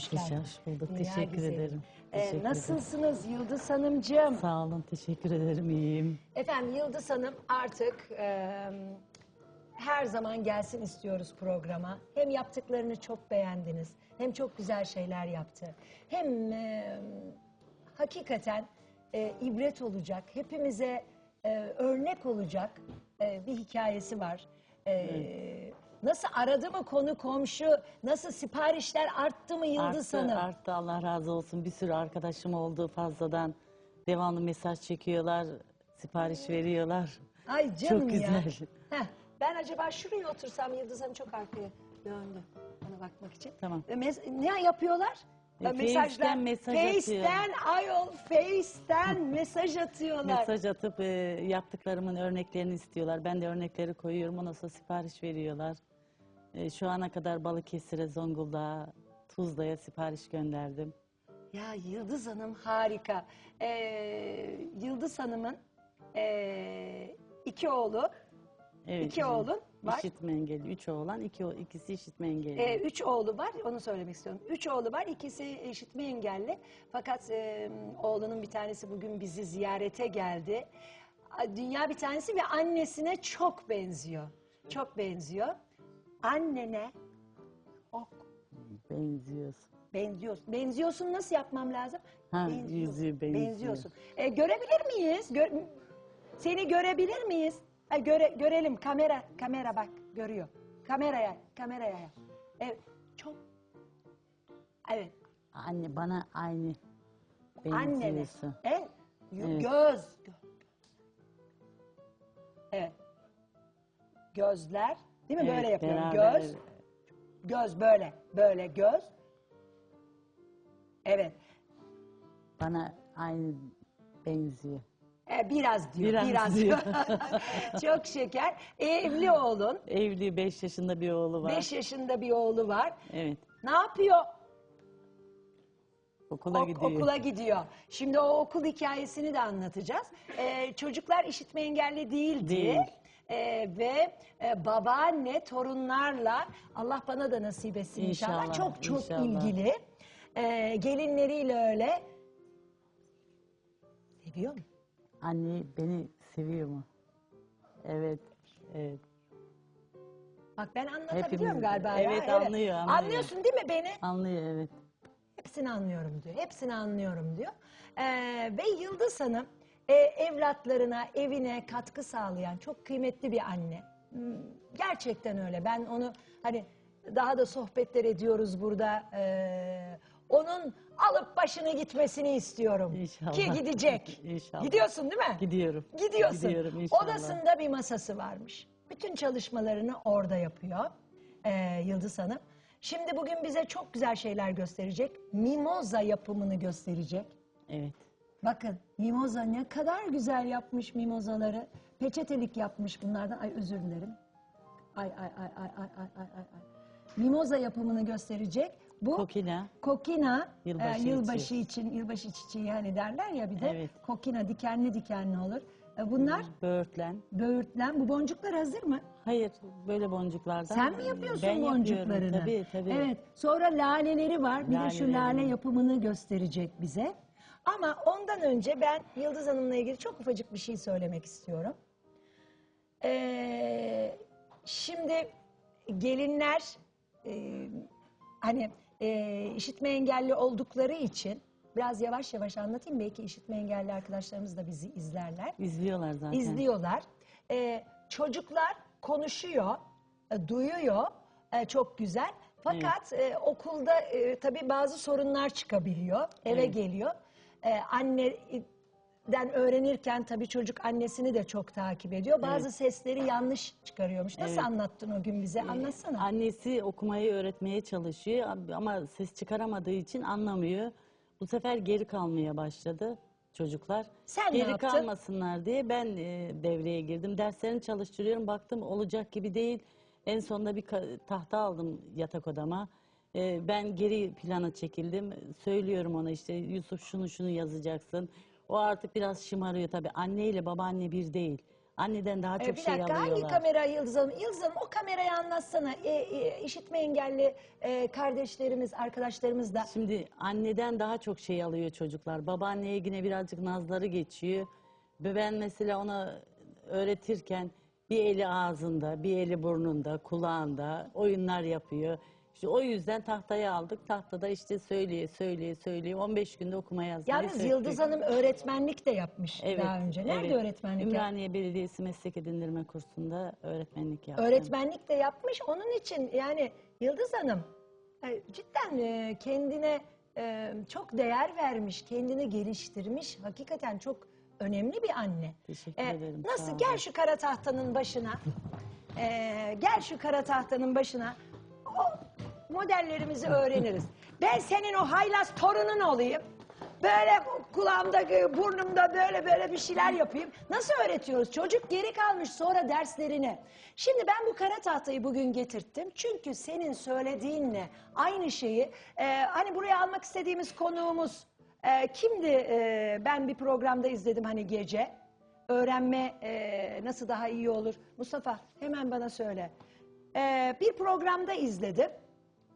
Hoş geldin. Hoş bulduk. Dünya Teşekkür güzeli. ederim. Ee, Teşekkür ederim. nasılsınız Yıldız Hanımcığım? Sağ olun. Teşekkür ederim. İyiyim. Efendim Yıldız Hanım artık e, her zaman gelsin istiyoruz programa. Hem yaptıklarını çok beğendiniz, hem çok güzel şeyler yaptı. Hem e, hakikaten e, ibret olacak, hepimize e, örnek olacak e, bir hikayesi var. E, Nasıl aradı mı konu komşu, nasıl siparişler arttı mı Yıldız arttı, Hanım? arttı. Allah razı olsun. Bir sürü arkadaşım oldu fazladan. Devamlı mesaj çekiyorlar. Sipariş veriyorlar. Ay canım Çok ya. güzel. Heh, ben acaba şuraya otursam Yıldız Hanım çok arkaya döndü bana bakmak için. Tamam. E, ne yapıyorlar? E, E, Face'ten mesaj Face'ten ayol Face'ten mesaj atıyorlar. Mesaj atıp e, yaptıklarımın örneklerini istiyorlar. Ben de örnekleri koyuyorum. Ondan sonra sipariş veriyorlar. E, şu ana kadar Balıkesir'e, Zonguldak'a, Tuzla'ya sipariş gönderdim. Ya Yıldız Hanım harika. Ee, Yıldız Hanım'ın ee, iki oğlu, Evet, İki bizim oğlun var. İşitme engelli. Üç oğlan, iki, o- ikisi işitme engelli. ee, üç oğlu var. Onu söylemek istiyorum. Üç oğlu var. ikisi işitme engelli. Fakat ee, oğlunun bir tanesi bugün bizi ziyarete geldi. A- Dünya bir tanesi ve annesine çok benziyor. Çok benziyor. Annene çok Benziyorsun. benziyorsun. Benziyorsun nasıl yapmam lazım? Ha, yüzüğü benziyor. Benziyorsun. E, görebilir miyiz? Gö- seni görebilir miyiz? Ha, göre, görelim. Kamera, kamera bak görüyor. Kameraya, kameraya. Evet, çok. Evet, Anne bana aynı annene. benziyorsun. Evet, y- Evet. göz. Gö- Evet. Gözler, değil mi? Evet, böyle yapıyorum. beraber, Göz, göz böyle, böyle göz. Evet. Bana aynı benziyor. E, biraz diyor, biraz, Biraz diyor. Çok şeker. Evli oğlun, Evli 5 yaşında bir oğlu var. 5 yaşında bir oğlu var. Evet. Ne yapıyor? Okula Ok- gidiyor. Okula gidiyor. Şimdi o okul hikayesini de anlatacağız. Ee, çocuklar işitme engelli değildi. Değil. Ee, ve e, babaanne torunlarla Allah bana da nasip etsin inşallah, İnşallah, çok çok inşallah. ilgili. Ee, gelinleriyle öyle. Seviyor mu? Anne beni seviyor mu? Evet. Evet. Bak ben anlatabiliyorum Hepimiz- galiba ya. Evet, anlıyor, anlıyor. Anlıyorsun değil mi beni? Anlıyor evet. Hepsini anlıyorum diyor. Hepsini anlıyorum diyor. Ee, ve Yıldız Hanım e, evlatlarına, evine katkı sağlayan çok kıymetli bir anne. Hmm, Gerçekten öyle. Ben onu hani daha da sohbetler ediyoruz burada. Ee, onun alıp başını gitmesini istiyorum. İnşallah. Ki gidecek. İnşallah. Gidiyorsun değil mi? Gidiyorum. Gidiyorsun. Gidiyorum inşallah. Odasında bir masası varmış. Bütün çalışmalarını orada yapıyor ee, Yıldız Hanım. Şimdi bugün bize çok güzel şeyler gösterecek. Mimoza yapımını gösterecek. Evet. Bakın mimoza ne kadar güzel yapmış mimozaları. Peçetelik yapmış bunlardan. Ay özür dilerim. Ay ay ay ay ay ay ay ay. Mimoza yapımını gösterecek. Bu Kokina. kokina Yılbaşı e, yılbaşı için, yılbaşı çiçeği hani derler ya bir de. Evet. Kokina dikenli dikenli olur. E, bunlar Böğürtlen. böğürtlen. Bu boncuklar hazır mı? Hayır böyle boncuklardan. Sen mi yapıyorsun ben boncuklarını? Tabii tabii. Evet. Sonra laleleri var. Bir de şu Laleleri lale yapımını gösterecek bize. Ama ondan önce ben Yıldız Hanım'la ilgili çok ufacık bir şey söylemek istiyorum. Ee, şimdi gelinler e, hani e, işitme engelli oldukları için biraz yavaş yavaş anlatayım. Belki işitme engelli arkadaşlarımız da bizi izlerler İzliyorlar zaten. izliyorlar. Ee, çocuklar konuşuyor, e, duyuyor, e, çok güzel. Fakat e, okulda e, tabii bazı sorunlar çıkabiliyor, eve Evet. geliyor. E, anneden öğrenirken tabii çocuk annesini de çok takip ediyor. Bazı sesleri yanlış çıkarıyormuş. Nasıl anlattın o gün bize? Anlatsana. Annesi okumayı öğretmeye çalışıyor ama ses çıkaramadığı için anlamıyor. Bu sefer geri kalmaya başladı çocuklar. Sen ne geri yaptın? kalmasınlar diye ben e, devreye girdim. Derslerini çalıştırıyorum. Baktım olacak gibi değil. En sonunda bir ka- tahta aldım yatak odama. E, ben geri plana çekildim. Söylüyorum ona işte Yusuf şunu şunu yazacaksın. O artık biraz şımarıyor tabii. Anne ile babaanne bir değil. Anneden daha Ee, çok bir şey dakika hangi alıyorlar. kamera Yıldız Hanım? Yıldız Hanım o kamerayı anlatsana. E, e, işitme engelli e, kardeşlerimiz, arkadaşlarımız da. Şimdi anneden daha çok şey alıyor çocuklar. Babaanneye yine birazcık nazları geçiyor. Ve ben mesela ona öğretirken bir eli ağzında, bir eli burnunda, kulağında oyunlar yapıyor. İşte o yüzden tahtaya aldık. Tahtada işte söyleye söyleye söyleye 15 günde okuma yazmayı Yalnız söktük. Yıldız Hanım öğretmenlik de yapmış Evet, daha önce. Nerede evet. öğretmenlik yaptı? Ümraniye Belediyesi Meslek Edindirme Kursu'nda öğretmenlik yaptım. Öğretmenlik de yapmış. Onun için yani Yıldız Hanım e, cidden e, kendine e, çok değer vermiş, kendini geliştirmiş. Hakikaten çok önemli bir anne. Teşekkür ederim, sağ Nasıl? olun. Gel şu kara tahtanın başına. E, gel şu kara tahtanın başına. O modellerimizi öğreniriz. Ben senin o haylaz torunun olayım. Böyle kulağımda, burnumda böyle böyle bir şeyler yapayım. Nasıl öğretiyoruz? Çocuk geri kalmış sonra derslerine. Şimdi ben bu kara tahtayı bugün getirttim. Çünkü senin söylediğinle aynı şeyi e, hani buraya almak istediğimiz konuğumuz e, kimdi? E, ben bir programda izledim hani gece. Öğrenme e, nasıl daha iyi olur? Mustafa hemen bana söyle. E, bir programda izledim.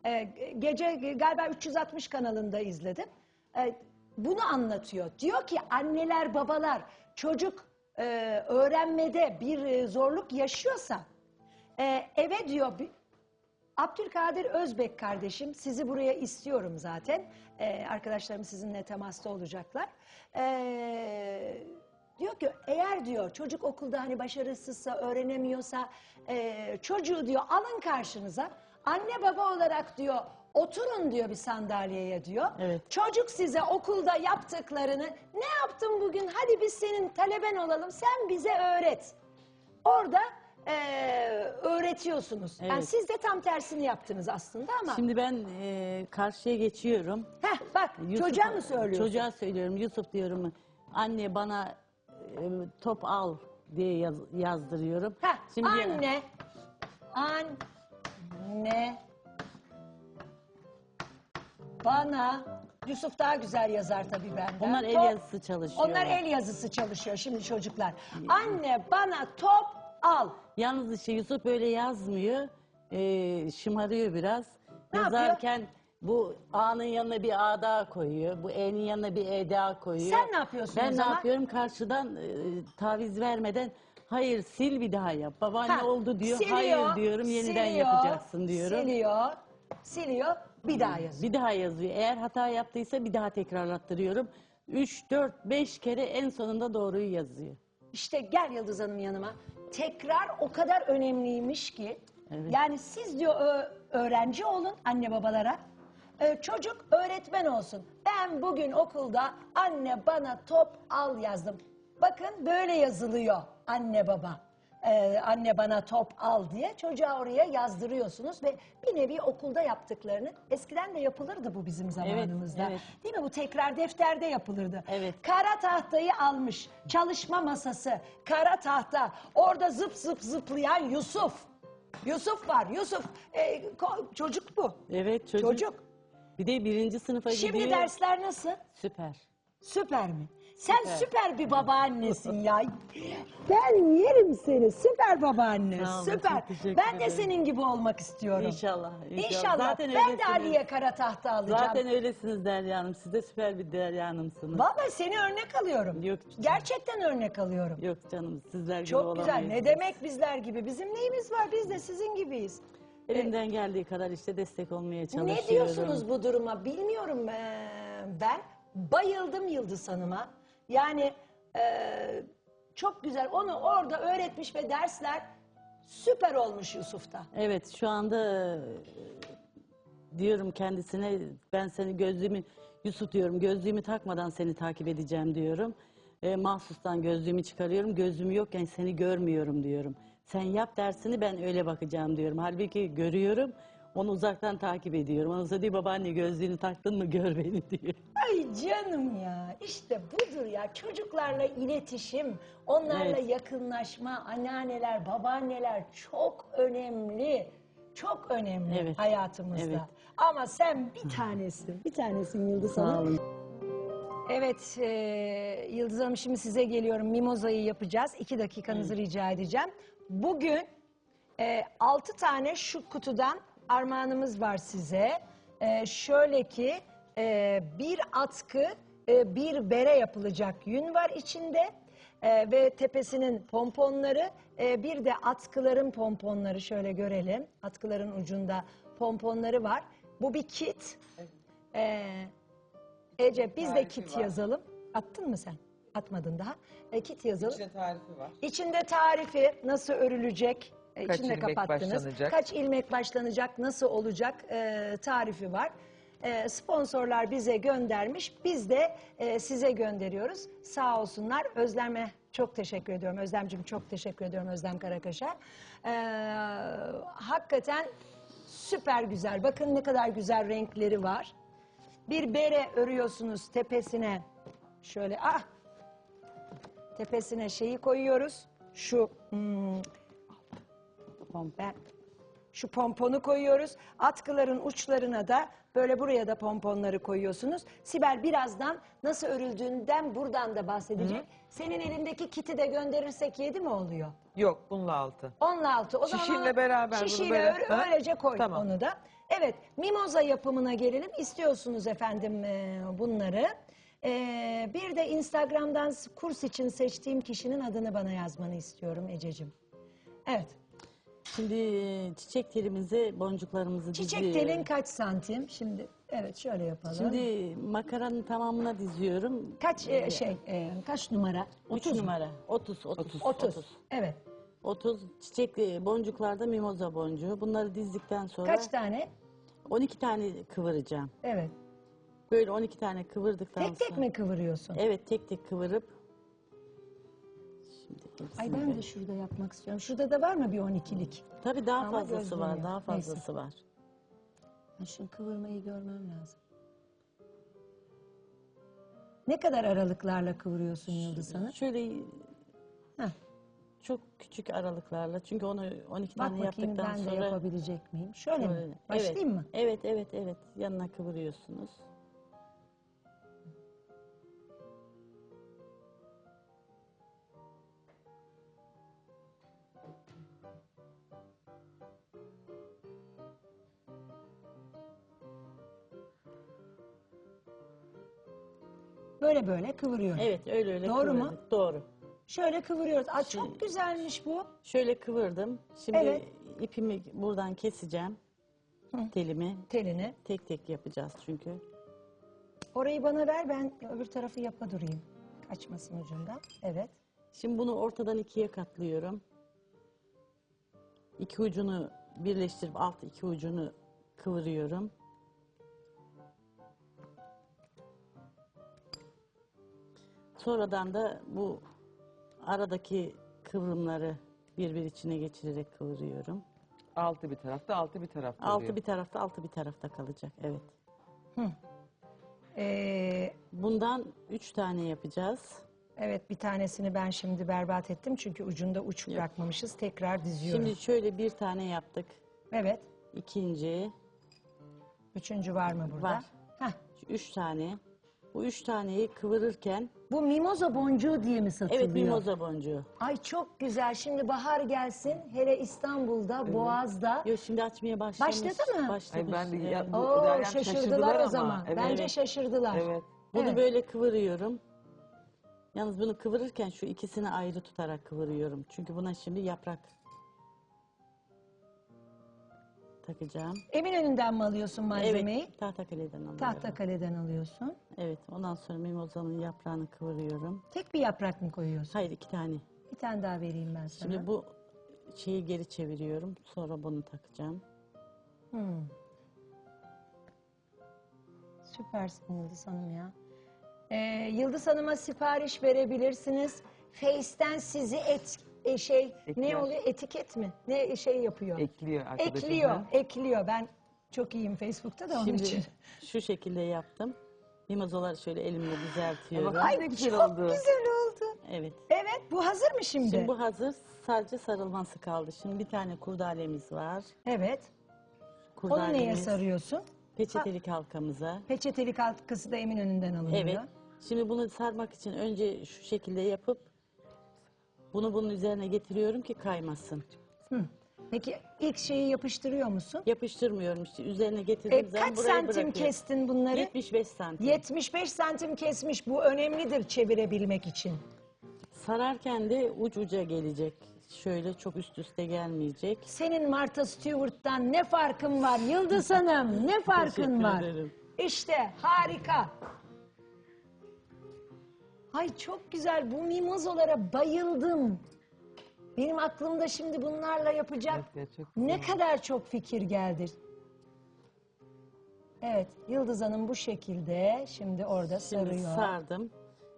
E, gece galiba 360 kanalında izledim. E, bunu anlatıyor. Diyor ki anneler babalar çocuk e, öğrenmede bir e, zorluk yaşıyorsa e, eve diyor bir- Abdülkadir Özbek kardeşim sizi buraya istiyorum zaten. E, arkadaşlarım sizinle temasta olacaklar. E, diyor ki eğer diyor çocuk okulda hani başarısızsa öğrenemiyorsa e, çocuğu diyor alın karşınıza. Anne baba olarak diyor oturun diyor bir sandalyeye diyor. Evet. Çocuk size okulda yaptıklarını ne yaptın bugün hadi biz senin taleben olalım sen bize öğret. Orada eee, öğretiyorsunuz. Yani Evet. siz de tam tersini yaptınız aslında ama. Şimdi ben e, karşıya geçiyorum. Heh, bak Yusuf- çocuğa mı söylüyorsun? Çocuğa söylüyorum. Yusuf diyorum. Anne bana e, top al diye yaz- yazdırıyorum. Heh, Şimdi anne, anne, bana, Yusuf daha güzel yazar tabii benden. Onlar el Top- yazısı çalışıyor. Onlar el yazısı çalışıyor şimdi çocuklar. Anne bana top al. Yalnız işte Yusuf böyle yazmıyor. E, şımarıyor biraz. Ne Yazarken bu A'nın yanına bir A daha koyuyor. Bu E'nin yanına bir E daha koyuyor. Sen ne yapıyorsun Ben o ne zaman? yapıyorum? Karşıdan e, taviz vermeden hayır sil bir daha yap. Babaanne Ha, oldu diyor. siliyor, hayır diyorum. Yeniden siliyor, yapacaksın diyorum. Siliyor, siliyor, bir daha yazıyor. Bir daha yazıyor. Eğer hata yaptıysa bir daha tekrarlattırıyorum. 3, 4, 5 kere en sonunda doğruyu yazıyor. İşte gel Yıldız Hanım yanıma. Tekrar o kadar önemliymiş ki. Evet. Yani siz diyor ö- öğrenci olun anne babalara. Çocuk öğretmen olsun. Ben bugün okulda anne bana top al yazdım. Bakın böyle yazılıyor anne baba. Ee, anne bana top al diye çocuğa oraya yazdırıyorsunuz ve bir nevi okulda yaptıklarını eskiden de yapılırdı bu bizim zamanımızda. evet. Değil mi? Bu tekrar defterde yapılırdı. Evet. Kara tahtayı almış. Çalışma masası. Kara tahta. Orada zıp zıp zıplayan Yusuf. Yusuf var. Yusuf. e, ko- çocuk bu. Evet çocuk. Çocuk. Bir de birinci sınıfa Şimdi gidiyor. dersler nasıl? Süper. Süper mi? Sen süper, bir babaannesin ya. Ben yerim seni. Süper babaanne. Sağ olun, süper. çok teşekkür Ben de ederim. senin gibi olmak istiyorum. İnşallah. İnşallah. İnşallah. Zaten ben de öylesiniz. Ali'ye kara tahta alacağım. Zaten öylesiniz Derya Hanım. Siz de süper bir Derya Hanım'sınız. Vallahi seni örnek alıyorum. Yok. Gerçekten örnek alıyorum. Yok canım sizler gibi Çok güzel. olamayız. Ne demek bizler gibi? Bizim neyimiz var? Biz de sizin gibiyiz. Elimden geldiği kadar işte destek olmaya çalışıyorum. Ne diyorsunuz bu duruma? Bilmiyorum ee, ben. Bayıldım Yıldız Hanım'a. Yani ee, çok güzel. Onu orada öğretmiş ve dersler süper olmuş Yusuf'ta. Evet şu anda e, diyorum kendisine ben seni gözlüğümü Yusuf diyorum gözlüğümü takmadan seni takip edeceğim diyorum. E, mahsustan gözlüğümü çıkarıyorum gözlüğüm yokken seni görmüyorum diyorum. Sen yap dersini ben öyle bakacağım diyorum. Halbuki görüyorum onu uzaktan takip ediyorum. Sonra diyor babaanne gözlüğünü taktın mı gör beni diyor. Ay canım ya işte budur ya çocuklarla iletişim, onlarla Evet. yakınlaşma, anneanneler, babaanneler çok önemli. Çok önemli Evet. hayatımızda. Evet. Ama sen bir tanesin, bir tanesin Yıldız Hanım. Evet e, Yıldız Hanım şimdi size geliyorum. Mimoza'yı yapacağız. İki dakikanızı rica edeceğim. Bugün e, altı tane şu kutudan armağanımız var size. E, şöyle ki e, bir atkı, e, bir bere yapılacak yün var içinde. E, ve tepesinin pomponları, e, bir de atkıların pomponları şöyle görelim. Atkıların ucunda pomponları var. Bu bir kit. E, Ece biz de Tarifi kit var. yazalım. Attın mı sen? Atmadın daha. E, kit yazalım. İçinde tarifi var. İçinde tarifi nasıl örülecek? E, Kaç içinde ilmek kapattınız. başlanacak? Kaç ilmek başlanacak? Nasıl olacak? e, tarifi var. E, sponsorlar bize göndermiş. Biz de e, size gönderiyoruz. Sağ olsunlar. Özlem'e çok teşekkür ediyorum. Özlemciğim çok teşekkür ediyorum Özlem Karakaş'a. E, hakikaten süper güzel. Bakın ne kadar güzel renkleri var. Bir bere örüyorsunuz tepesine. Şöyle ah tepesine şeyi koyuyoruz. Şu hmm, ben şu pomponu koyuyoruz. Atkıların uçlarına da böyle buraya da pomponları koyuyorsunuz. Sibel birazdan nasıl örüldüğünden buradan da bahsedecek. Senin elindeki kiti de gönderirsek yedi mi oluyor? Yok bununla altı. Onunla altı. O zaman Şişinle beraber bunu Şişiyle böyle- ör- Ha? öylece koy Tamam. onu da. Evet mimoza yapımına gelelim. İstiyorsunuz efendim e, bunları. E, bir de Instagram'dan s- kurs için seçtiğim kişinin adını bana yazmanı istiyorum Ececiğim. Evet. Şimdi e, çiçek telimize boncuklarımızı Çiçek diziyorum. telin kaç santim? Şimdi evet şöyle yapalım. Şimdi makaranın tamamına diziyorum. kaç e, şey e, kaç numara? 3 mu? numara. 30, 30, 30. Evet. 30 çiçek e, boncuklarda mimoza boncuğu. Bunları dizdikten sonra Kaç tane? 12 tane kıvıracağım. Evet. Böyle 12 tane kıvırdıktan Tek tek sonra. mi kıvırıyorsun? Evet tek tek kıvırıp Ay ben de şurada yapmak istiyorum. Şurada da var mı bir 12'lik? Tabii daha Ama fazlası var, daha Neyse. fazlası var. Ben şu kıvırmayı görmem lazım. Ne kadar aralıklarla kıvırıyorsun Yıldız Hanım? Şöyle Heh, çok küçük aralıklarla çünkü onu 12 bak tane bakayım yaptıktan ben de sonra yapabilecek miyim? Şöyle mi? Başlayayım evet. mı? Evet, evet, evet. Yanına kıvırıyorsunuz. Böyle böyle kıvırıyorum. Evet, öyle öyle Doğru mu? kıvırdık. Doğru. Şöyle kıvırıyoruz. Aa, çok güzelmiş bu. Şöyle kıvırdım. Şimdi Evet. ipimi buradan keseceğim. Telimi Telini. tek tek yapacağız çünkü. Orayı bana ver ben öbür tarafı yapa durayım. Kaçmasın ucundan. Evet. Şimdi bunu ortadan ikiye katlıyorum. İki ucunu birleştirip alt iki ucunu kıvırıyorum. Sonradan da bu aradaki kıvrımları birbir içine geçirerek kıvırıyorum. Altı bir tarafta, altı bir tarafta Altı oluyor. bir tarafta, altı bir tarafta kalacak. Evet. Ee, Bundan üç tane yapacağız. evet bir tanesini ben şimdi berbat ettim. Çünkü ucunda uç bırakmamışız. Tekrar diziyorum. Şimdi şöyle bir tane yaptık. Evet. İkinci, Üçüncü var mı burada? Var. Heh. üç tane. Bu üç taneyi kıvırırken, Bu mimoza boncuğu diye mi satılıyor? evet mimoza boncuğu. Ay çok güzel. Şimdi bahar gelsin. Hele İstanbul'da, Boğaz'da. Yok şimdi açmaya başlamış. Başladı mı? Başlamış. Ay ben de ya- bu- Oo Meryem şaşırdılar, şaşırdılar o ama. zaman. Evet. Bence şaşırdılar. Evet. Bunu Evet. böyle kıvırıyorum. Yalnız bunu kıvırırken şu ikisini ayrı tutarak kıvırıyorum. Çünkü buna şimdi yaprak takacağım. Eminönü'nden mi alıyorsun malzemeyi? Evet, Tahtakale'den alıyorum. Tahtakale'den alıyorsun. Evet, ondan sonra mimozanın yaprağını kıvırıyorum. Tek bir yaprak mı koyuyorsun? Hayır, iki tane. Bir tane daha vereyim ben sana. Şimdi bu şeyi geri çeviriyorum. Sonra bunu takacağım. Hmm. Süpersin Yıldız Hanım ya. Ee, Yıldız Hanım'a sipariş verebilirsiniz. Face'ten sizi et e, şey ne Ekler. oluyor etiket mi? Ne şey yapıyor? Ekliyor arkadaşım. ekliyor, ha. ekliyor. Ben çok iyiyim Facebook'ta da onun Şimdi için. şu şekilde yaptım. Mimozaları şöyle elimle düzeltiyorum. Ay ne güzel çok oldu. güzel oldu. Evet. Evet, bu hazır mı şimdi? Şimdi bu hazır. Sadece sarılması kaldı. Şimdi bir tane kurdalemiz var. Evet. Onu Kurdalemiz neye sarıyorsun? peçetelik halkamıza. Peçetelik halkası da Eminönü'nden alınıyor. Evet. Şimdi bunu sarmak için önce şu şekilde yapıp bunu bunun üzerine getiriyorum ki kaymasın. Peki ilk şeyi yapıştırıyor musun? Yapıştırmıyorum işte üzerine E, getirdiğim zaman kaç buraya santim bırakıyorum. kestin bunları? 75 santim. 75 santim kesmiş. Bu önemlidir çevirebilmek için. Sararken de uç uca gelecek. Şöyle çok üst üste gelmeyecek. Senin Martha Stewart'tan ne farkın var Yıldız Hanım? Ne farkın Teşekkür var? ederim. İşte harika. Ay çok güzel. Bu mimozolara bayıldım. Benim aklımda şimdi bunlarla yapacak Evet, çok ne kadar çok fikir geldi. Evet, Yıldız Hanım bu şekilde şimdi orada Şimdi sarıyor. sardım.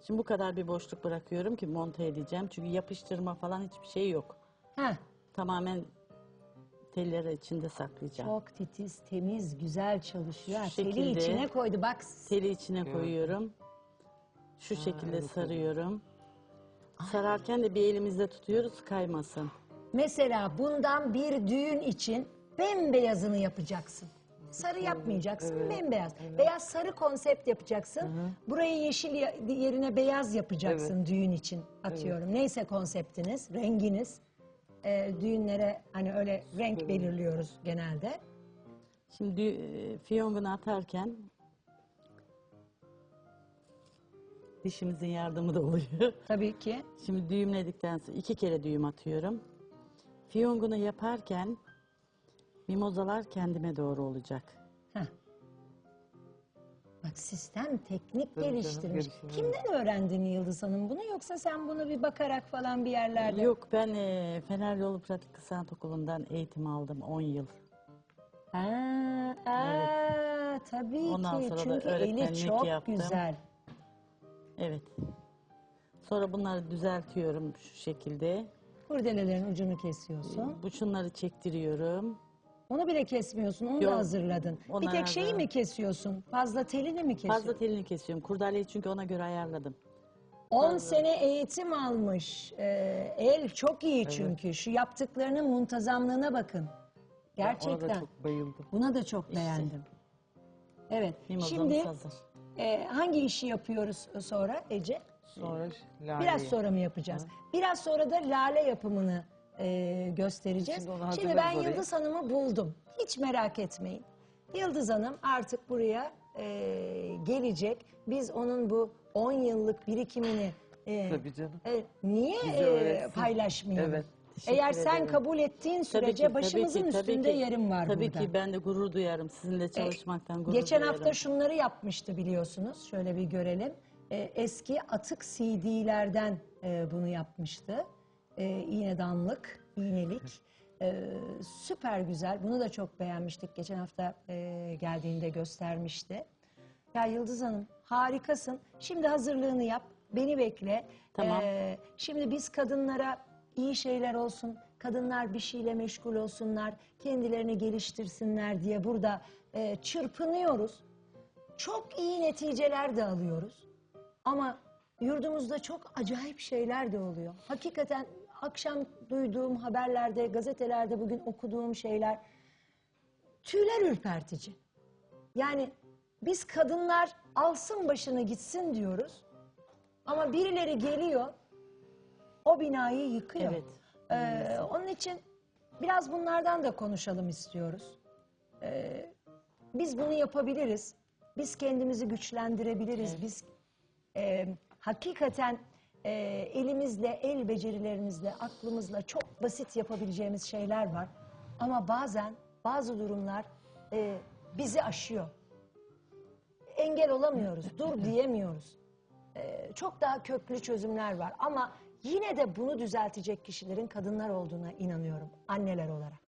Şimdi bu kadar bir boşluk bırakıyorum ki monte edeceğim. Çünkü yapıştırma falan hiçbir şey yok. Heh, Tamamen telleri içinde saklayacağım. çok titiz, temiz, güzel çalışıyor. Şu Teli şekilde. içine koydu. Bak Teli içine koyuyorum. Şu şekilde sarıyorum. Sararken de bir elimizde tutuyoruz kaymasın. Mesela bundan bir düğün için bembeyazını yapacaksın. Sarı yapmayacaksın, bembeyaz. Veya sarı konsept yapacaksın. Burayı yeşil ya- yerine beyaz yapacaksın düğün için atıyorum. Neyse konseptiniz, renginiz. Ee, düğünlere hani öyle renk belirliyoruz genelde. Şimdi e, fiyongunu atarken dişimizin yardımı da oluyor. Tabii ki. Şimdi düğümledikten sonra iki kere düğüm atıyorum. Fiyongunu yaparken mimozalar kendime doğru olacak. Heh. Bak sistem teknik Tabii canım, geliştirmiş. geliştirmiş. Kimden öğrendin Yıldız Hanım bunu yoksa sen bunu bir bakarak falan bir yerlerde? Yok ben e, Fener Yolu Pratik Sanat Okulu'ndan eğitim aldım 10 yıl. Ha, aa, tabii Ondan ki sonra da çünkü eli öğretmenlik çok yaptım. güzel. Evet. Sonra bunları düzeltiyorum şu şekilde. Kurdelelerin ucunu kesiyorsun. Bu şunları çektiriyorum. Onu bile kesmiyorsun, onu Yok, da hazırladın. Bir tek şeyi mi kesiyorsun? Fazla telini mi kesiyorsun? Fazla telini kesiyorum. Kurdaleyi çünkü ona göre ayarladım. 10 sene eğitim almış. Ee, el çok iyi çünkü. Şu yaptıklarının muntazamlığına bakın. Ona Gerçekten. da çok bayıldım. Buna da çok beğendim. Evet. Mimozamız Şimdi hazır. E, hangi işi yapıyoruz sonra Ece? Sonra laleyi. Biraz sonra mı yapacağız? Biraz sonra da lale yapımını e, göstereceğiz. Şimdi onu Şimdi, hazırlarız ben oraya. Yıldız Hanım'ı buldum. Hiç merak etmeyin. Yıldız Hanım artık buraya e, gelecek. Biz onun bu 10 yıllık birikimini e, Tabii canım. e, niye Bize e, öğretsin. paylaşmayalım? Evet. Teşekkür Eğer sen ederim. kabul ettiğin sürece başımızın üstünde yerim var tabii burada. ki ben de gurur duyarım. Sizinle çalışmaktan gurur Geçen duyarım. hafta şunları yapmıştı biliyorsunuz. Şöyle bir görelim. Ee, eski atık CD'lerden e, bunu yapmıştı. Ee, iğnedanlık, iğnelik. Ee, süper güzel. Bunu da çok beğenmiştik. Geçen hafta e, geldiğinde göstermişti. Ya Yıldız Hanım harikasın. Şimdi hazırlığını yap. Beni bekle. Tamam. Ee, şimdi biz kadınlara iyi şeyler olsun. Kadınlar bir şeyle meşgul olsunlar. Kendilerini geliştirsinler diye burada e, çırpınıyoruz. Çok iyi neticeler de alıyoruz. Ama yurdumuzda çok acayip şeyler de oluyor. Hakikaten akşam duyduğum haberlerde, gazetelerde bugün okuduğum şeyler tüyler ürpertici. Yani biz kadınlar alsın başını gitsin diyoruz. Ama birileri geliyor, o binayı yıkıyor. Evet. Ee, onun için biraz bunlardan da konuşalım istiyoruz. Ee, biz bunu yapabiliriz. Biz kendimizi güçlendirebiliriz. Biz e, hakikaten e, elimizle, el becerilerimizle, aklımızla çok basit yapabileceğimiz şeyler var. Ama bazen bazı durumlar e, bizi aşıyor. Engel olamıyoruz, dur diyemiyoruz. E, çok daha köklü çözümler var. Ama yine de bunu düzeltecek kişilerin kadınlar olduğuna inanıyorum anneler olarak.